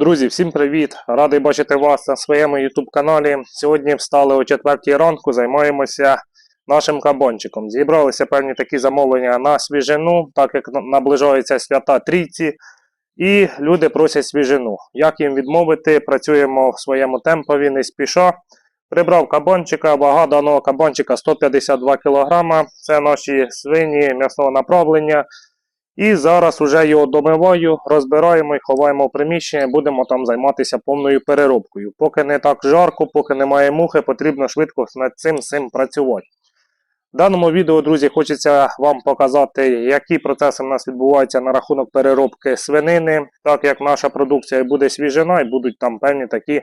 Друзі, всім привіт! Радий бачити вас на своєму YouTube каналі. Сьогодні встали о 4 ранку, займаємося нашим кабанчиком. Зібралися певні такі замовлення на свіжину, так як на- наближаються свята трійці, і люди просять свіжину. Як їм відмовити, працюємо в своєму темпові, не спіша. Прибрав кабанчика, вага даного кабанчика 152 кг. Це наші свині м'ясного направлення. І зараз уже його домиваю, розбираємо і ховаємо в приміщення, будемо там займатися повною переробкою. Поки не так жарко, поки немає мухи, потрібно швидко над цим всім працювати. В даному відео, друзі, хочеться вам показати, які процеси в нас відбуваються на рахунок переробки свинини, так як наша продукція буде свіжина і будуть там певні такі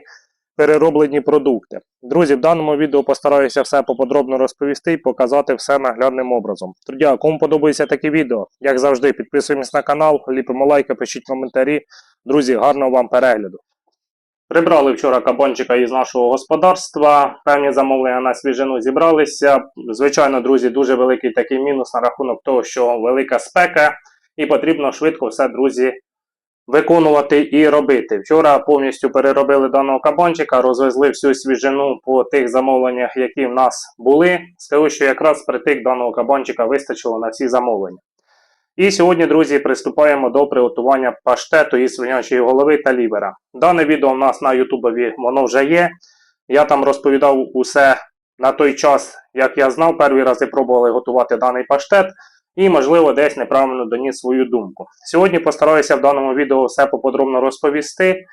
перероблені продукти. Друзі, в даному відео постараюся все поподробно розповісти і показати все наглядним образом. Друзі, кому подобається такі відео, як завжди, підписуємось на канал, ліпимо лайки, пишіть коментарі. Друзі, гарного вам перегляду. Прибрали вчора кабанчика із нашого господарства. Певні замовлення на свіжину зібралися. Звичайно, друзі, дуже великий такий мінус на рахунок того, що велика спека, і потрібно швидко все, друзі, виконувати і робити. Вчора повністю переробили даного кабанчика, розвезли всю свіжину по тих замовленнях, які в нас були. Скажу, що якраз притик даного кабанчика вистачило на всі замовлення. І сьогодні, друзі, приступаємо до приготування паштету із свинячої голови та лівера. Дане відео в нас на Ютубові воно вже є. Я там розповідав усе на той час, як я знав. Перші рази пробували готувати даний паштет і, можливо, десь неправильно доніс свою думку. Сьогодні постараюся в даному відео все поподробно розповісти.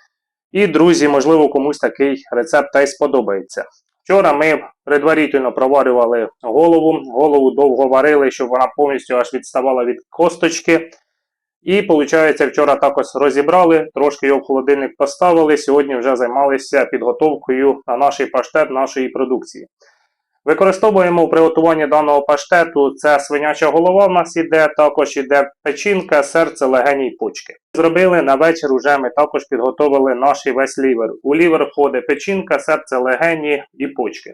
І, друзі, можливо, комусь такий рецепт та й сподобається. Вчора ми предварительно проварювали голову, голову довго варили, щоб вона повністю аж відставала від косточки. І, виходить, вчора також розібрали, трошки його в холодильник поставили. Сьогодні вже займалися підготовкою на наш паштет нашої продукції. Використовуємо в приготуванні даного паштету це свиняча голова в нас іде, також іде печінка, серце, легені і почки. Зробили на вечір уже ми також підготовили наш весь лівер. У лівер входить печінка, серце, легені і почки.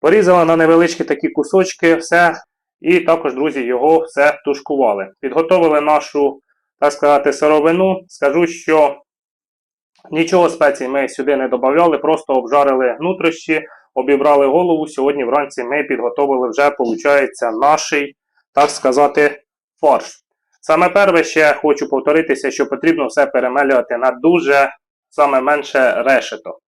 Порізали на невеличкі такі кусочки, все. І також, друзі, його все тушкували. Підготовили нашу, так сказати, сировину. Скажу, що нічого спецій ми сюди не додавали, просто обжарили нутрощі, обібрали голову. Сьогодні вранці ми підготовили вже, виходить, наш, так сказати, фарш. Саме перше ще хочу повторитися, що потрібно все перемелювати на дуже саме менше решето.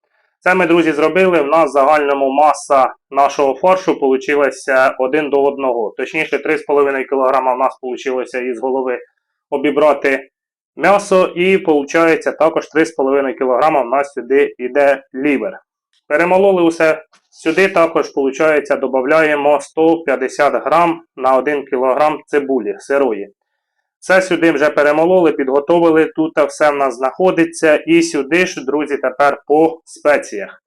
Це ми, друзі, зробили. У нас в загальному маса нашого фаршу вийшла 1 до 1. Точніше, 3,5 кг у нас вийшло із голови обібрати м'ясо, і виходить також 3,5 кг у нас сюди йде лівер. Перемололи усе сюди, також виходить, додаємо 150 грам на 1 кг цибулі сирої. Це сюди вже перемололи, підготовили. Тут все в нас знаходиться. І сюди ж, друзі, тепер по спеціях.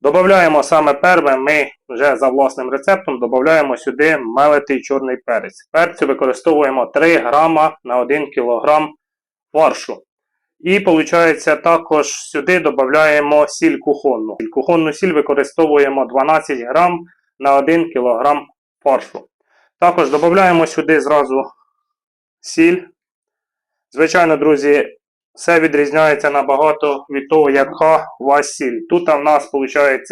Додаємо саме перше, ми вже за власним рецептом додаємо сюди мелитий чорний перець. Перцю використовуємо 3 грама на 1 кг фаршу. І, виходить, також сюди додаємо сіль кухонну. Кухонну сіль використовуємо 12 грам на 1 кг фаршу. Також додаємо сюди зразу сіль. Звичайно, друзі, все відрізняється набагато від того, яка у вас сіль. Тут в нас виходить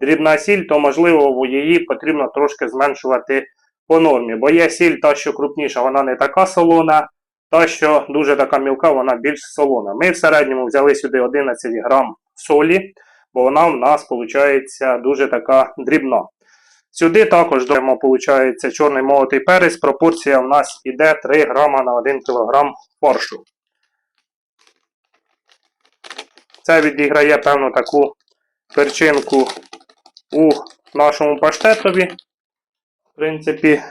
дрібна сіль, то можливо її потрібно трошки зменшувати по нормі. Бо є сіль, та, що крупніша, вона не така солона, та, що дуже така мілка, вона більш солона. Ми в середньому взяли сюди 11 грам солі, бо вона в нас виходить дуже така дрібна. Сюди також додаємо, виходить, чорний молотий перець. Пропорція в нас іде 3 грама на 1 кг фаршу. Це відіграє певну таку перчинку у нашому паштетові. В принципі,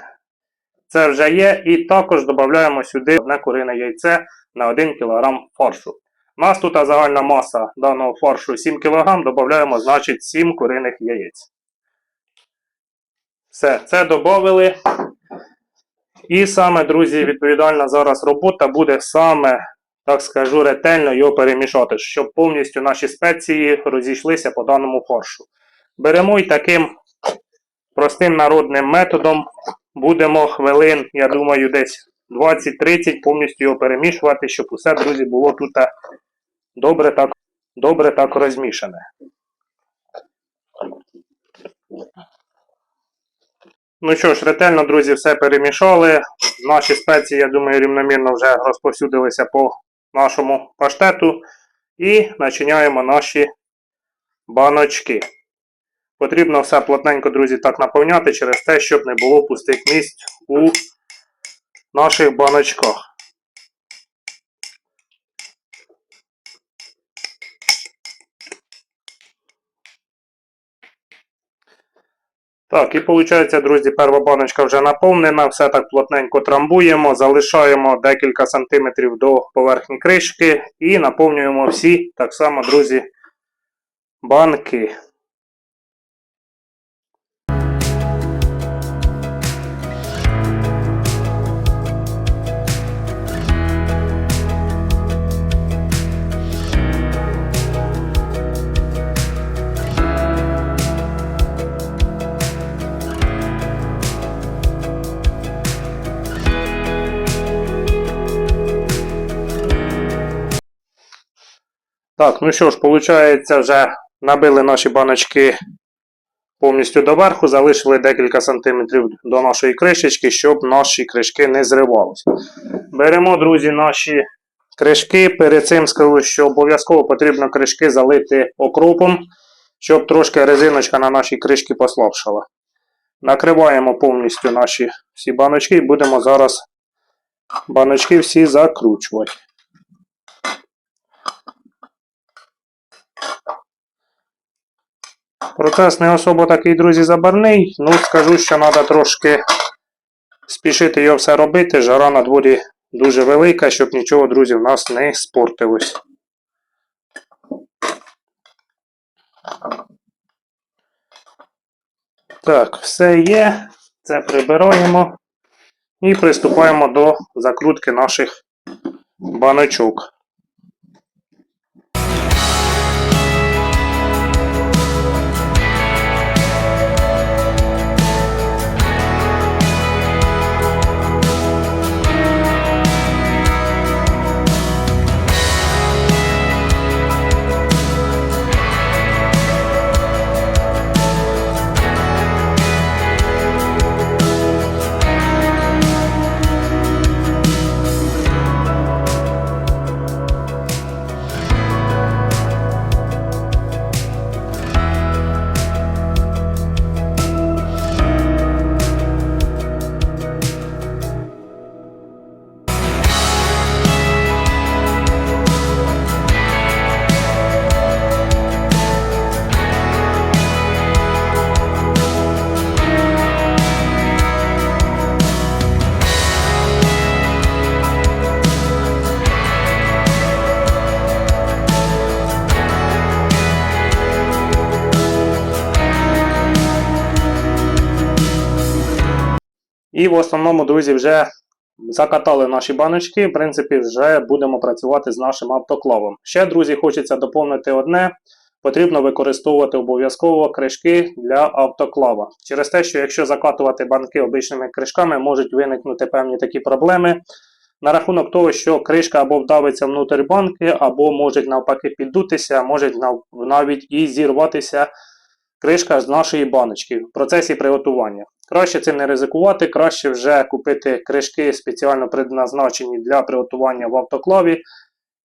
це вже є. І також додаємо сюди одне курине яйце на 1 кг фаршу. У нас тут загальна маса даного фаршу 7 кг, додаємо, значить, 7 куриних яєць. Все, це додали. І саме, друзі, відповідальна зараз робота буде саме, так скажу, ретельно його перемішати, щоб повністю наші спеції розійшлися по даному фаршу. Беремо і таким простим народним методом будемо хвилин, я думаю, десь 20-30 повністю його перемішувати, щоб усе, друзі, було тут добре так, добре так розмішане. Ну що ж, ретельно, друзі, все перемішали. Наші спеції, я думаю, рівномірно вже розповсюдилися по нашому паштету. І начиняємо наші баночки. Потрібно все плотненько, друзі, так наповняти через те, щоб не було пустих місць у наших баночках. Так, і виходить, друзі, перша баночка вже наповнена, все так плотненько трамбуємо, залишаємо декілька сантиметрів до поверхні кришки і наповнюємо всі, так само, друзі, банки. Так, ну що ж, виходить, вже набили наші баночки повністю доверху, залишили декілька сантиметрів до нашої кришечки, щоб наші кришки не зривалися. Беремо, друзі, наші кришки. Перед цим скажу, що обов'язково потрібно кришки залити окропом, щоб трошки резиночка на нашій кришці послабшала. Накриваємо повністю наші всі баночки і будемо зараз баночки всі закручувати. Процес не особо такий, друзі, забарний. Ну, скажу, що треба трошки спішити його все робити. Жара на дворі дуже велика, щоб нічого, друзі, в нас не спортилось. Так, все є. Це прибираємо. І приступаємо до закрутки наших баночок. І в основному, друзі, вже закатали наші баночки. В принципі, вже будемо працювати з нашим автоклавом. Ще, друзі, хочеться доповнити одне. Потрібно використовувати обов'язково кришки для автоклава. Через те, що якщо закатувати банки обичними кришками, можуть виникнути певні такі проблеми. На рахунок того, що кришка або вдавиться внутрі банки, або може навпаки піддутися, може навіть і зірватися кришка з нашої баночки в процесі приготування. Краще цим не ризикувати, краще вже купити кришки спеціально предназначені для приготування в автоклаві.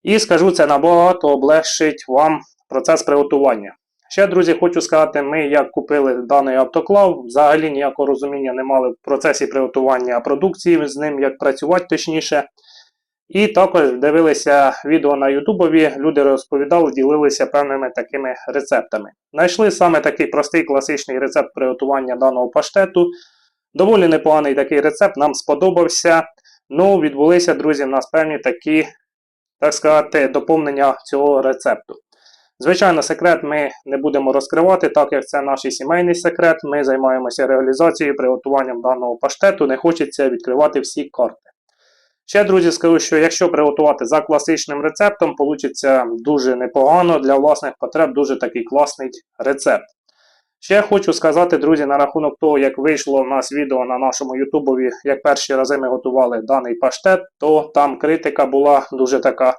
І скажу, це набагато облегшить вам процес приготування. Ще, друзі, хочу сказати, ми як купили даний автоклав, взагалі ніякого розуміння не мали в процесі приготування продукції з ним, як працювати точніше. І також дивилися відео на Ютубові, люди розповідали, ділилися певними такими рецептами. Знайшли саме такий простий класичний рецепт приготування даного паштету. Доволі непоганий такий рецепт, нам сподобався. Ну, відбулися, друзі, в нас певні такі, так сказати, доповнення цього рецепту. Звичайно, секрет ми не будемо розкривати, так як це наш сімейний секрет. Ми займаємося реалізацією, приготуванням даного паштету. Не хочеться відкривати всі карти. Ще, друзі, скажу, що якщо приготувати за класичним рецептом, вийде дуже непогано для власних потреб, дуже такий класний рецепт. Ще хочу сказати, друзі, на рахунок того, як вийшло в нас відео на нашому Ютубові, як перші рази ми готували даний паштет, то там критика була дуже така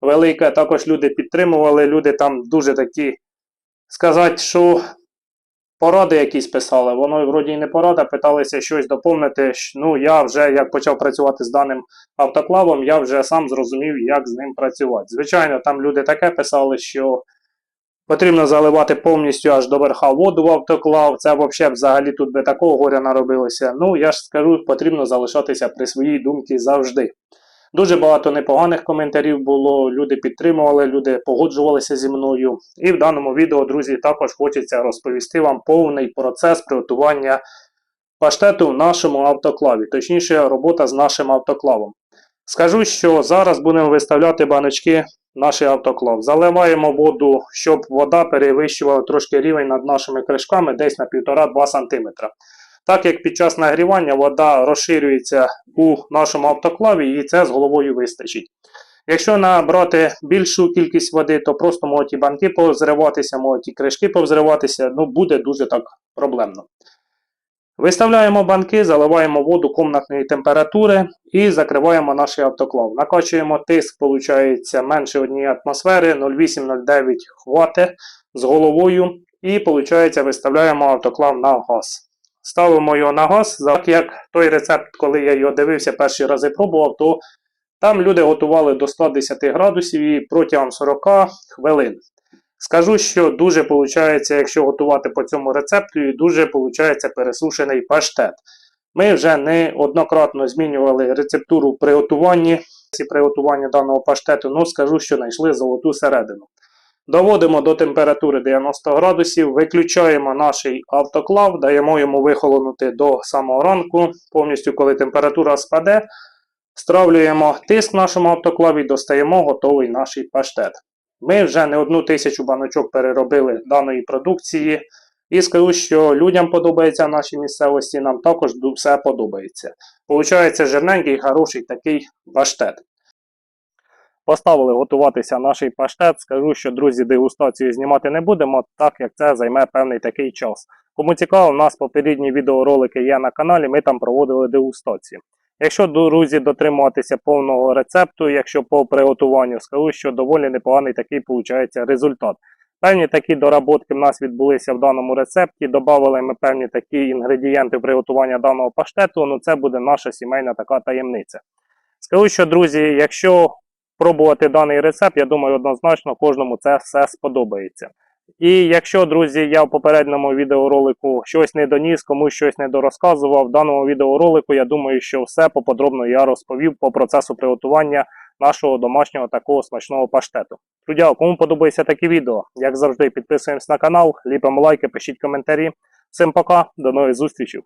велике. Також люди підтримували, люди там дуже такі, сказати, що поради якісь писали. Воно вроді і не порада, питалися щось доповнити. Ну, я вже як почав працювати з даним автоклавом, я вже сам зрозумів, як з ним працювати. Звичайно, там люди таке писали, що потрібно заливати повністю аж до верха воду в автоклав. Це взагалі взагалі тут би такого горя наробилося. Ну, я ж скажу, потрібно залишатися при своїй думці завжди. Дуже багато непоганих коментарів було, люди підтримували, люди погоджувалися зі мною. І в даному відео, друзі, також хочеться розповісти вам повний процес приготування паштету в нашому автоклаві, точніше, робота з нашим автоклавом. Скажу, що зараз будемо виставляти баночки наш автоклав. Заливаємо воду, щоб вода перевищувала трошки рівень над нашими кришками десь на 1,5-2 см. Так як під час нагрівання вода розширюється у нашому автоклаві, і це з головою вистачить. Якщо набрати більшу кількість води, то просто можуть і банки позриватися, можуть і кришки повзриватися, ну буде дуже так проблемно. Виставляємо банки, заливаємо воду комнатної температури і закриваємо наш автоклав. Накачуємо тиск, виходить, менше однієї атмосфери, 0,8-0,9 хватить з головою. І виходить, виставляємо автоклав на газ. Ставимо його на газ, так як той рецепт, коли я його дивився перші рази пробував, то там люди готували до 110 градусів і протягом 40 хвилин. Скажу, що дуже виходить, якщо готувати по цьому рецепту, і дуже виходить пересушений паштет. Ми вже неоднократно змінювали рецептуру при готуванні, даного паштету, ну скажу, що знайшли золоту середину. Доводимо до температури 90 градусів, виключаємо наш автоклав, даємо йому вихолонути до самого ранку. Повністю, коли температура спаде, стравлюємо тиск нашому автоклаві, достаємо готовий наш паштет. Ми вже не одну тисячу баночок переробили даної продукції. І скажу, що людям подобається нашій місцевості, нам також все подобається. Получається жирненький, хороший такий паштет. Поставили готуватися наш паштет. Скажу, що друзі, дегустацію знімати не будемо, так як це займе певний такий час. Кому цікаво, у нас попередні відеоролики є на каналі, ми там проводили дегустації. Якщо, друзі, дотримуватися повного рецепту, якщо по приготуванню, скажу, що доволі непоганий такий виходить результат. Певні такі доработки в нас відбулися в даному рецепті. Добавили ми певні такі інгредієнти приготування даного паштету. Ну це буде наша сімейна така таємниця. Скажу, що, друзі, якщо пробувати даний рецепт, я думаю, однозначно кожному це все сподобається. І якщо, друзі, я в попередньому відеоролику щось не доніс, комусь щось не дорозказував, в даному відеоролику я думаю, що все поподробно я розповів по процесу приготування нашого домашнього такого смачного паштету. Друзі, кому подобається таке відео, як завжди, підписуємось на канал, ліпимо лайки, пишіть коментарі. Всім пока, до нових зустрічей!